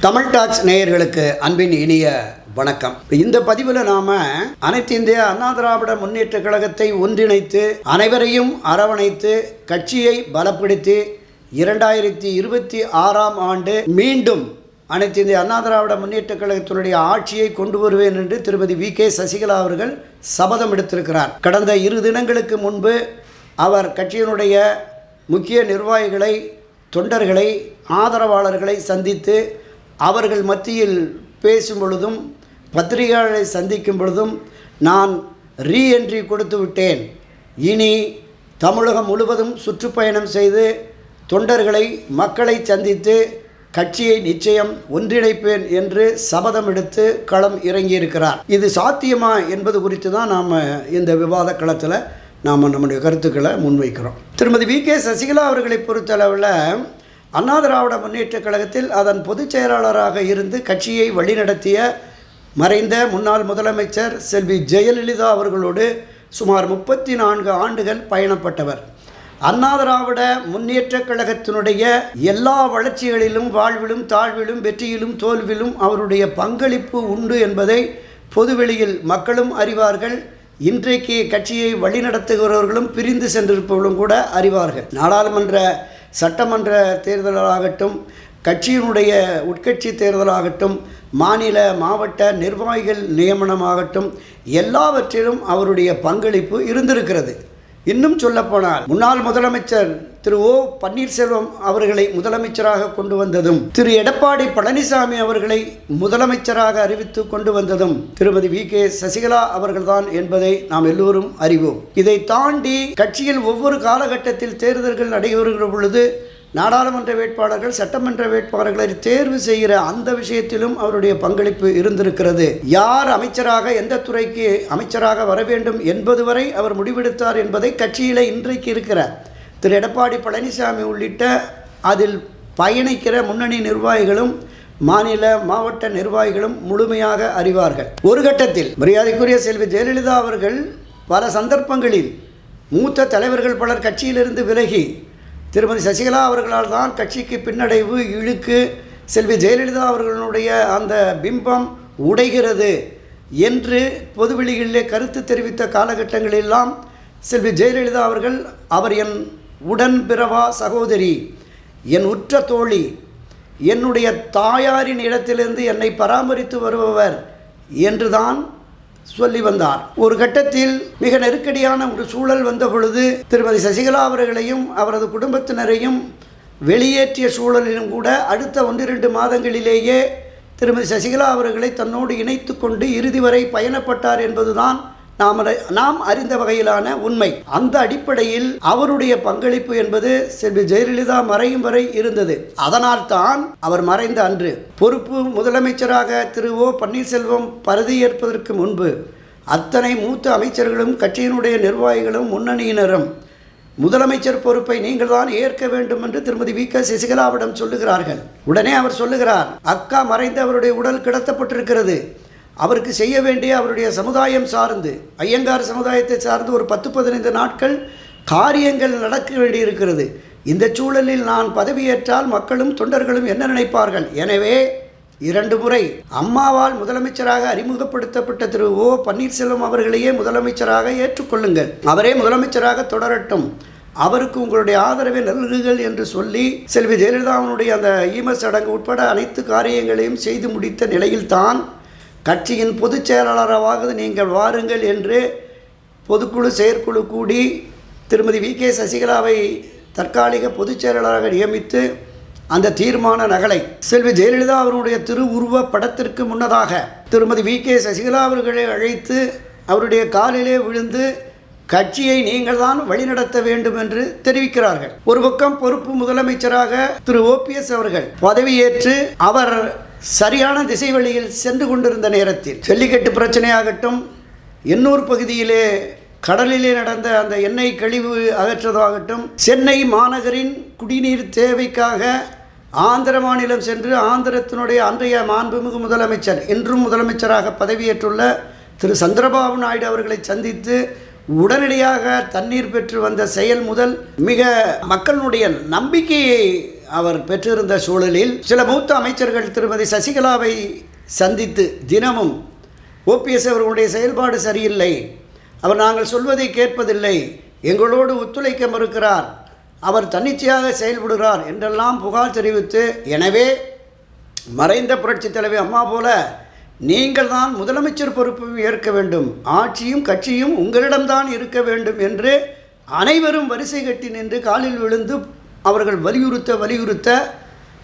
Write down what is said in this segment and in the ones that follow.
Tamil tax நேயர்களுக்கு அன்பின் இனிய வணக்கம். இந்த பதிவில் நாம அனைத்து இந்திய அண்ணா திராவிட முன்னேற்ற கழகத்தை ஒன்றிணைத்து அனைவரையும் அரவணைத்து கட்சியை பலப்படுத்தி இரண்டாயிரத்தி இருபத்தி ஆறாம் ஆண்டு மீண்டும் அனைத்து இந்திய அண்ணா திராவிட முன்னேற்ற கழகத்தினுடைய ஆட்சியை கொண்டு வருவேன் என்று திருமதி வி. கே. சசிகலா அவர்கள் சபதம் எடுத்திருக்கிறார். கடந்த இரு தினங்களுக்கு முன்பு அவர் கட்சியினுடைய முக்கிய நிர்வாகிகளை தொண்டர்களை ஆதரவாளர்களை சந்தித்து அவர்கள் மத்தியில் பேசும் பொழுதும் பத்திரிகையாளரை சந்திக்கும் பொழுதும் நான் ரீஎன்ட்ரி கொடுத்து விட்டேன். இனி தமிழகம் முழுவதும் சுற்றுப்பயணம் செய்து தொண்டர்களை மக்களை சந்தித்து கட்சியை நிச்சயம் ஒன்றிணைப்பேன் என்று சபதம் எடுத்து களம் இறங்கியிருக்கிறார். இது சாத்தியமா என்பது குறித்து தான் நாம் இந்த விவாத களத்தில் நாம் நம்முடைய கருத்துக்களை முன்வைக்கிறோம். திருமதி வி கே சசிகலா அவர்களை பொறுத்தளவில் அண்ணா திராவிட முன்னேற்றக் கழகத்தில் அதன் பொதுச் செயலாளராக இருந்து கட்சியை வழிநடத்திய மறைந்த முன்னாள் முதலமைச்சர் செல்வி ஜெயலலிதா அவர்களோடு சுமார் முப்பத்தி நான்கு ஆண்டுகள் பயணப்பட்டவர். அண்ணா திராவிட முன்னேற்றக் கழகத்தினுடைய எல்லா வளர்ச்சிகளிலும் வாழ்விலும் தாழ்விலும் வெற்றியிலும் தோல்விலும் அவருடைய பங்களிப்பு உண்டு என்பதை பொதுவெளியில் மக்களும் அறிவார்கள். இன்றைக்கு கட்சியை வழிநடத்துகிறவர்களும் பிரிந்து சென்றிருப்பவர்களும் கூட அறிவார்கள். நாடாளுமன்ற சட்டமன்ற தேர்தலாகட்டும் கட்சியினுடைய உட்கட்சி தேர்தலாகட்டும் மாநில மாவட்ட நிர்வாகிகள் நியமனமாகட்டும் எல்லாவற்றிலும் அவருடைய பங்களிப்பு இருந்திருக்கிறது. இன்னும் சொல்லப்போனால் முன்னாள் முதலமைச்சர் திரு ஓ பன்னீர்செல்வம் அவர்களை முதலமைச்சராக கொண்டு வந்ததும் திரு எடப்பாடி பழனிசாமி அவர்களை முதலமைச்சராக அறிவித்து கொண்டு வந்ததும் திருமதி வி. கே. சசிகலா அவர்கள்தான் என்பதை நாம் எல்லோரும் அறிவோம். இதை தாண்டி கட்சியில் ஒவ்வொரு காலகட்டத்தில் தேர்தல்கள் நடைபெறுகிற பொழுது நாடாளுமன்ற வேட்பாளர்கள் சட்டமன்ற வேட்பாளர்களை தேர்வு செய்கிற அந்த விஷயத்திலும் அவருடைய பங்களிப்பு இருந்திருக்கிறது. யார் அமைச்சராக எந்த துறைக்கு அமைச்சராக வர வேண்டும் என்பது வரை அவர் முடிவெடுத்தார் என்பதை கட்சியில் இன்றைக்கு இருக்கிற திரு. எடப்பாடி பழனிசாமி உள்ளிட்ட அதில் பயணிக்கிற முன்னணி நிர்வாகிகளும் மாநில மாவட்ட நிர்வாகிகளும் முழுமையாக அறிவார்கள். ஒரு கட்டத்தில் மரியாதைக்குரிய செல்வி ஜெயலலிதா அவர்கள் பல சந்தர்ப்பங்களில் மூத்த தலைவர்கள் பலர் கட்சியிலிருந்து விலகி திருமதி சசிகலா அவர்களால் தான் கட்சிக்கு பின்னடைவு இழுக்கு செல்வி ஜெயலலிதா அவர்களுடைய அந்த பிம்பம் உடைகிறது என்று பொதுவெளிகளிலே கருத்து தெரிவித்த காலகட்டங்களெல்லாம் செல்வி ஜெயலலிதா அவர்கள் அவர் என் உடன் பிறவா சகோதரி என் உற்ற தோழி என்னுடைய தாயாரின் இடத்திலிருந்து என்னை பராமரித்து வருபவர் என்றுதான் சொல்லி வந்தார். ஒரு கட்டத்தில் மிக நெருக்கடியான ஒரு சூழல் வந்த பொழுது திருமதி சசிகலா அவர்களையும் அவரது குடும்பத்தினரையும் வெளியேற்றிய சூழலிலும் கூட அடுத்த ஒன்றிரண்டு மாதங்களிலேயே திருமதி சசிகலா அவர்களை தன்னோடு இணைத்து கொண்டு இறுதி வரை பயணப்பட்டார் என்பதுதான் நாம் அறி- நாம் அறிந்த வகையிலான உண்மை. அந்த அடிப்படையில் அவருடைய பங்களிப்பு என்பது செல்வி ஜெயலலிதா மறையும் வரை இருந்தது. அதனால் தான் அவர் மறைந்த அன்று. பொறுப்பு முதலமைச்சராக திரு ஓ பன்னீர்செல்வம் பதவியேற்பதற்கு முன்பு அத்தனை மூத்த அமைச்சர்களும் கட்சியினுடைய நிர்வாகிகளும் முன்னணியினரும் முதலமைச்சர் பொறுப்பை நீங்கள் தான் ஏற்க வேண்டும் என்று திருமதி வி. க. சசிகலாவிடம் சொல்லுகிறார்கள். உடனே அவர் சொல்லுகிறார் அக்கா மறைந்து அவருடைய உடல் கிடத்தப்பட்டிருக்கிறது. அவருக்கு செய்ய வேண்டிய அவருடைய சமுதாயம் சார்ந்து ஐயங்கார் சமுதாயத்தை சார்ந்து ஒரு பத்து பதினைந்து நாட்கள் காரியங்கள் நடக்க வேண்டியிருக்கிறது. இந்த சூழலில் நான் பதவியேற்றால் மக்களும் தொண்டர்களும் என்ன நினைப்பார்கள்? எனவே இரண்டு முறை அம்மாவால் முதலமைச்சராக அறிமுகப்படுத்தப்பட்ட திரு ஓ பன்னீர்செல்வம் அவர்களையே முதலமைச்சராக ஏற்றுக்கொள்ளுங்கள். அவரே முதலமைச்சராக தொடரட்டும். அவருக்கு உங்களுடைய ஆதரவை நல்குங்கள் என்று சொல்லி செல்வி ஜெயலலிதாவினுடைய அந்த ஈம சடங்கு உட்பட அனைத்து காரியங்களையும் செய்து முடித்த நிலையில்தான் கட்சியின் பொதுச் செயலாளராக நீங்கள் வாருங்கள் என்று பொதுக்குழு செயற்குழு கூடி திருமதி வி. கே. சசிகலாவை தற்காலிக பொதுச் செயலாளராக நியமித்து அந்த தீர்மான நகலை செல்வி ஜெயலலிதா அவருடைய திருவுருவ படத்திற்கு முன்னதாக திருமதி வி. கே. சசிகலா அவர்களை அழைத்து அவருடைய காலிலே விழுந்து கட்சியை நீங்கள் தான் வழிநடத்த வேண்டும் என்று தெரிவிக்கிறார்கள். ஒரு பக்கம் பொறுப்பு முதலமைச்சராக திரு. ஓபிஎஸ் அவர்கள் பதவியேற்று அவர் சரியான திசை வழியில் சென்று கொண்டிருந்த நேரத்தில் ஜல்லிக்கட்டு பிரச்சனையாகட்டும் எண்ணூர் பகுதியிலே கடலிலே நடந்த அந்த எண்ணெய் கழிவு அகற்றதாகட்டும் சென்னை மாநகரின் குடிநீர் தேவைக்காக ஆந்திர மாநிலம் சென்று ஆந்திரத்தினுடைய அன்றைய மாண்புமிகு முதலமைச்சர் இன்றும் முதலமைச்சராக பதவியேற்றுள்ள திரு. சந்திரபாபு நாயுடு அவர்களை சந்தித்து உடனடியாக தண்ணீர் பெற்று வந்த செயல் முதல் மிக மக்களுடைய நம்பிக்கையை அவர் பெற்றிருந்த சூழலில் சில மூத்த அமைச்சர்கள் திருமதி சசிகலாவை சந்தித்து தினமும் ஓபிஎஸ் அவர்களுடைய செயல்பாடு சரியில்லை. அவர் நாங்கள் சொல்வதை கேட்பதில்லை. எங்களோடு ஒத்துழைக்க மறுக்கிறார். அவர் தன்னிச்சையாக செயல்படுகிறார் என்றெல்லாம் புகார் தெரிவித்து எனவே மறைந்த புரட்சித் தலைவி அம்மா போல நீங்கள் தான் முதலமைச்சர் பொறுப்பும் ஏற்க வேண்டும். ஆட்சியும் கட்சியும் உங்களிடம்தான் இருக்க வேண்டும் என்று அனைவரும் வரிசை கட்டி நின்று காலில் விழுந்து அவர்கள் வலியுறுத்த வலியுறுத்த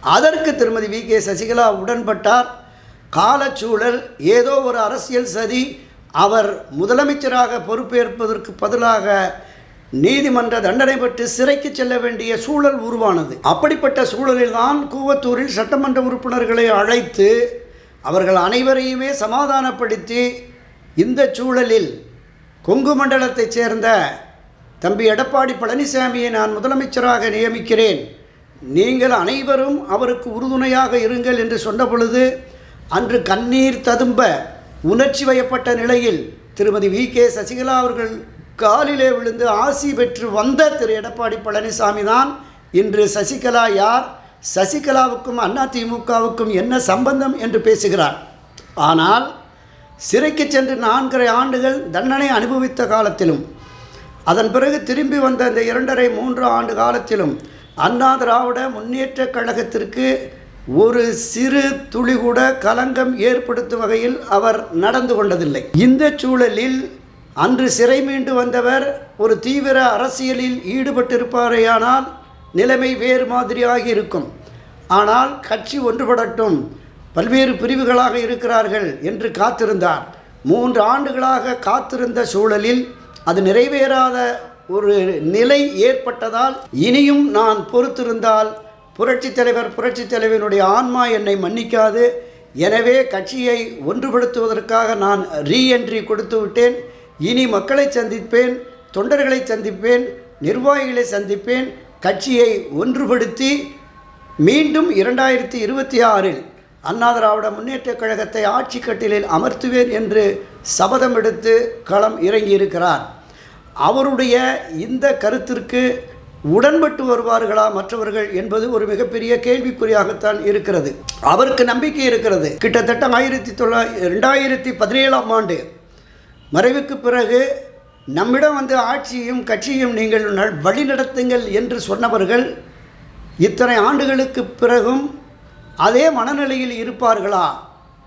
அதற்கு திருமதி வி. கே. சசிகலா உடன்பட்டார். காலச்சூழல் ஏதோ ஒரு அரசியல் சதி அவர் முதலமைச்சராக பொறுப்பேற்பதற்கு பதிலாக நீதிமன்ற தண்டனை பெற்று சிறைக்கு செல்ல வேண்டிய சூழல் உருவானது. அப்படிப்பட்ட சூழலில்தான் கூவத்தூரில் சட்டமன்ற உறுப்பினர்களை அழைத்து அவர்கள் அனைவரையுமே சமாதானப்படுத்தி இந்த சூழலில் கொங்கு மண்டலத்தைச் சேர்ந்த தம்பி எடப்பாடி பழனிசாமியை நான் முதலமைச்சராக நியமிக்கிறேன். நீங்கள் அனைவரும் அவருக்கு உறுதுணையாக இருங்கள் என்று சொன்ன பொழுது அன்று கண்ணீர் ததும்ப உணர்ச்சி வயப்பட்ட நிலையில் திருமதி வி. கே. சசிகலா அவர்கள் காலிலே விழுந்து ஆசி பெற்று வந்த திரு. எடப்பாடி பழனிசாமி தான் இன்று சசிகலா யார்? சசிகலாவுக்கும் அதிமுகவுக்கும் என்ன சம்பந்தம் என்று பேசுகிறார். ஆனால் சிறைக்கு சென்று நான்கரை ஆண்டுகள் தண்டனை அனுபவித்த காலத்திலும் அதன் பிறகு திரும்பி வந்த இந்த இரண்டரை மூன்று ஆண்டு காலத்திலும் அண்ணா திராவிட முன்னேற்ற கழகத்திற்கு ஒரு சிறு துளி கூட கலங்கம் ஏற்படுத்தும் வகையில் அவர் நடந்து கொண்டதில்லை. இந்த சூழலில் அன்று சிறை மீண்டு வந்தவர் ஒரு தீவிர அரசியலில் ஈடுபட்டிருப்பாரேயானால் நிலைமை வேறு மாதிரியாக இருக்கும். ஆனால் கட்சி ஒன்றுபடட்டும் பல்வேறு பிரிவுகளாக இருக்கிறார்கள் என்று காத்திருந்தார். மூன்று ஆண்டுகளாக காத்திருந்த சூழலில் அது நிறைவேறாத ஒரு நிலை ஏற்பட்டதால் இனியும் நான் பொறுத்திருந்தால் புரட்சித் தலைவர் புரட்சித் தலைவனுடைய ஆன்மா என்னை மன்னிக்காது. எனவே கட்சியை ஒன்றுபடுத்துவதற்காக நான் ரீஎன்ட்ரி கொடுத்து விட்டேன். இனி மக்களை சந்திப்பேன் தொண்டர்களை சந்திப்பேன் நிர்வாகிகளை சந்திப்பேன். கட்சியை ஒன்றுபடுத்தி மீண்டும் இரண்டாயிரத்தி இருபத்தி ஆறில் அண்ணா திராவிட முன்னேற்றக் கழகத்தை ஆட்சி கட்டிலில் அமர்த்துவேன் என்று சபதம் எடுத்து களம் இறங்கியிருக்கிறார். அவருடைய இந்த கருத்திற்கு உடன்பட்டு வருவார்களா மற்றவர்கள் என்பது ஒரு மிகப்பெரிய கேள்விக்குறியாகத்தான் இருக்கிறது. அவருக்கு நம்பிக்கை இருக்கிறது. கிட்டத்தட்ட ஆயிரத்தி தொள்ளாயிரத்தி ரெண்டாயிரத்தி பதினேழாம் ஆண்டு மறைவுக்கு பிறகு நம்மிடம் வந்து ஆட்சியும் கட்சியும் நீங்கள் வழி வழிநடத்துங்கள் என்று சொன்னவர்கள் இத்தனை ஆண்டுகளுக்கு பிறகும் அதே மனநிலையில் இருப்பார்களா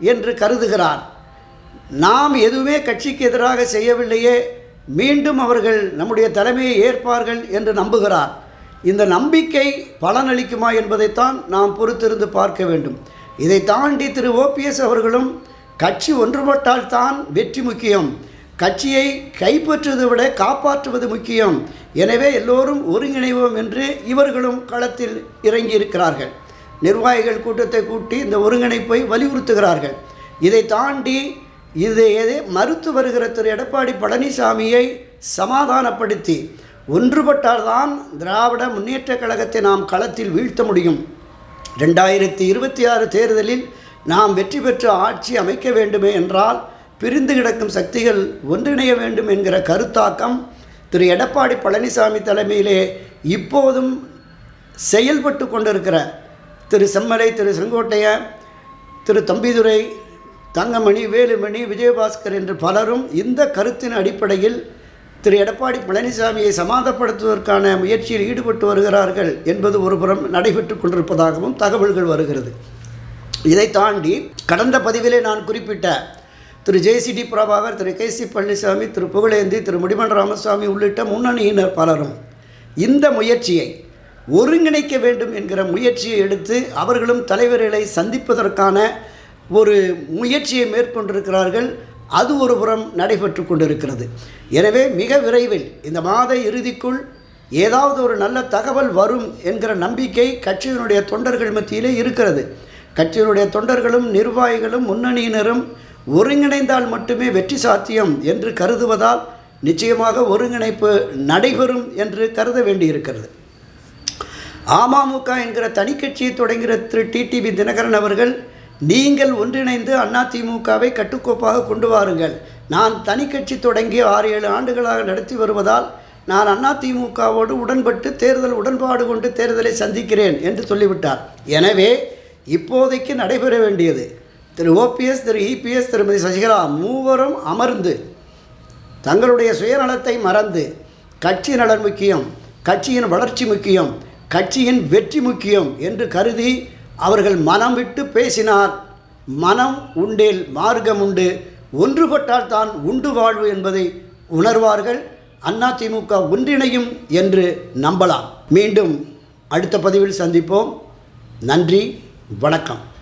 என்று கருதுகிறார். நாம் எதுவுமே கட்சிக்கு எதிராக செய்யவில்லையே மீண்டும் அவர்கள் நம்முடைய தலைமையை ஏற்பார்கள் என்று நம்புகிறார். இந்த நம்பிக்கை பலனளிக்குமா என்பதைத்தான் நாம் பொறுத்திருந்து பார்க்க வேண்டும். இதை தாண்டி திரு. ஓபிஎஸ் அவர்களும் கட்சி ஒன்றுபட்டால் தான் வெற்றி முக்கியம். கட்சியை கைப்பற்றுவதை விட காப்பாற்றுவது முக்கியம். எனவே எல்லோரும் ஒருங்கிணைவோம் என்று இவர்களும் களத்தில் இறங்கியிருக்கிறார்கள். நிர்வாகிகள் கூட்டத்தை கூட்டி இந்த ஒருங்கிணைப்பை வலியுறுத்துகிறார்கள். இதை தாண்டி இது எதை? மறுத்து வருகிற திரு எடப்பாடி பழனிசாமியை சமாதானப்படுத்தி ஒன்றுபட்டால்தான் திராவிட முன்னேற்ற கழகத்தை நாம் களத்தில் வீழ்த்த முடியும். ரெண்டாயிரத்தி இருபத்தி ஆறு தேர்தலில் நாம் வெற்றி பெற்று ஆட்சி அமைக்க வேண்டுமே என்றால் பிரிந்து கிடக்கும் சக்திகள் ஒன்றிணைய வேண்டும் என்கிற கருத்தாக்கம் திரு எடப்பாடி பழனிசாமி தலைமையிலே இப்போதும் செயல்பட்டு கொண்டிருக்கிற திரு செம்மலை திரு செங்கோட்டையன் திரு தம்பிதுரை தங்கமணி வேலுமணி விஜயபாஸ்கர் என்று பலரும் இந்த கருத்தின் அடிப்படையில் திரு எடப்பாடி பழனிசாமியை சமாதப்படுத்துவதற்கான முயற்சியில் ஈடுபட்டு வருகிறார்கள் என்பது ஒருபுறம் நடைபெற்று கொண்டிருப்பதாகவும் தகவல்கள் வருகிறது. இதை தாண்டி கடந்த பதிவிலே நான் குறிப்பிட்ட திரு ஜேசிடி பிரபாகர் திரு கே சி பழனிசாமி திரு புகழேந்தி திரு முடிமன் ராமசாமி உள்ளிட்ட முன்னணியினர் பலரும் இந்த முயற்சியை ஒருங்கிணைக்க வேண்டும் என்கிற முயற்சியை எடுத்து அவர்களும் தலைவர்களை சந்திப்பதற்கான ஒரு முயற்சியை மேற்கொண்டிருக்கிறார்கள் அது ஒரு புறம் நடைபெற்று கொண்டிருக்கிறது. எனவே மிக விரைவில் இந்த மாத இறுதிக்குள் ஏதாவது ஒரு நல்ல தகவல் வரும் என்கிற நம்பிக்கை கட்சியினுடைய தொண்டர்கள் மத்தியிலே இருக்கிறது. கட்சியினுடைய தொண்டர்களும் நிர்வாகிகளும் முன்னணியினரும் ஒருங்கிணைந்தால் மட்டுமே வெற்றி சாத்தியம் என்று கருதுவதால் நிச்சயமாக ஒருங்கிணைப்பு நடைபெறும் என்று கருத வேண்டியிருக்கிறது. அமமுக என்கிற தனிக்கட்சியை தொடங்குகிற திரு டிடிவி தினகரன் அவர்கள் நீங்கள் ஒன்றிணைந்து அதிமுகவை கட்டுக்கோப்பாக கொண்டு வாருங்கள். நான் தனி கட்சி தொடங்கி ஆறு ஏழு ஆண்டுகளாக நடத்தி வருவதால் நான் அதிமுகவோடு உடன்பட்டு தேர்தல் உடன்பாடு கொண்டு தேர்தலை சந்திக்கிறேன் என்று சொல்லிவிட்டார். எனவே இப்போதைக்கு நடைபெற வேண்டியது திரு. ஓபிஎஸ் திரு. இபிஎஸ் திருமதி சசிகலா மூவரும் அமர்ந்து தங்களுடைய சுயநலத்தை மறந்து கட்சி நலன் முக்கியம் கட்சியின் வளர்ச்சி முக்கியம் கட்சியின் வெற்றி முக்கியம் என்று கருதி அவர்கள் மனம் விட்டு பேசினார். மனம் உண்டேல் மார்க்கம் உண்டு. ஒன்றுபட்டால் தான் உண்டு வாழ்வு என்பதை உணர்வார்கள். அதிமுக ஒன்றிணையும் என்று நம்பலாம். மீண்டும் அடுத்த பதிவில் சந்திப்போம். நன்றி வணக்கம்.